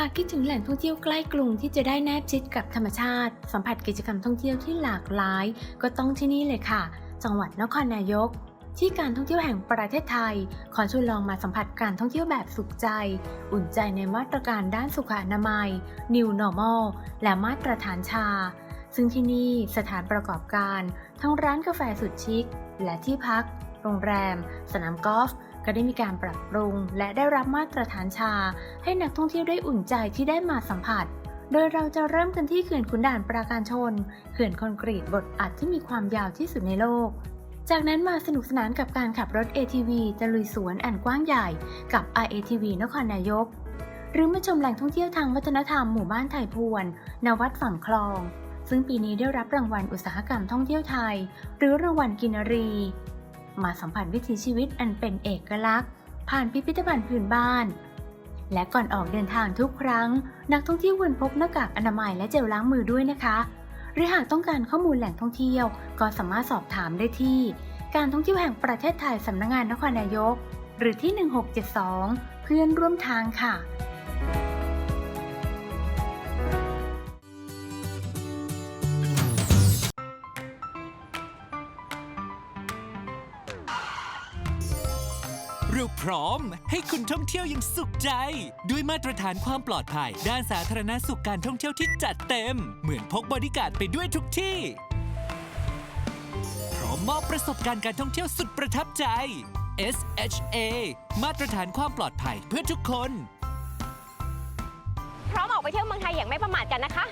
หากคิดถึงแหล่งท่องเที่ยวใกล้กรุงที่จะได้แนบชิดกับธรรมชาติ สัมผัสกิจกรรมท่องเที่ยวที่หลากหลาย ก็ต้องที่นี่เลยค่ะ จังหวัดนครนายก ที่การท่องเที่ยวแห่งประเทศไทย ขอชวนลองมาสัมผัสการท่องเที่ยวแบบสุขใจ อุ่นใจในมาตรการด้านสุขอนามัย New Normal และมาตรฐานชา ซึ่งที่นี่สถานประกอบการ ทั้งร้านกาแฟสุดชิค และที่พัก รงแรม สนามกอล์ฟก็ได้มีการปรับปรุง และได้รับมาตรฐานชา ให้นักท่องเที่ยวได้อุ่นใจที่ได้มาสัมผัส โดยเราจะเริ่มกันที่เขื่อนขุนด่านปราการชน เขื่อนคอนกรีตบดอัดที่มีความยาวที่สุดในโลก จากนั้นมาสนุกสนานกับการขับรถ ATV ตะลุยสวนอันกว้างใหญ่ กับ RATV นครนายก หรือมาชมแหล่งท่องเที่ยวทางวัฒนธรรมหมู่บ้านไทยพวนนวัดฝั่งคลองซึ่งปีนี้ได้รับรางวัลอุตสาหกรรมท่องเที่ยวไทย หรือรางวัลกินรี มาสัมผัสวิถีชีวิตอันเป็นเอกลักษณ์ ผ่านพิพิธภัณฑ์พื้นบ้าน และก่อนออกเดินทางทุกครั้ง นักท่องเที่ยวควรพกหน้ากากอนามัยและเจลล้างมือด้วยนะคะ หรือหากต้องการข้อมูลแหล่งท่องเที่ยว ก็สามารถสอบถามได้ที่ การท่องเที่ยวแห่งประเทศไทยสำนักงานนครนายก หรือที่ 1672 เพื่อนร่วมทางค่ะ เราพร้อมให้คุณท่องเที่ยวอย่างสุขใจ ด้วยมาตรฐานความปลอดภัย ด้านสาธารณสุขการท่องเที่ยวที่จัดเต็ม เหมือนพกบริการดไปด้วยทุกที่ พร้อมมอบประสบการณ์การท่องเที่ยวสุดประทับใจ SHA มาตรฐานความปลอดภัยเพื่อทุกคน พร้อมออกไปเที่ยวเมืองไทยอย่างไม่ประมาทกันนะคะ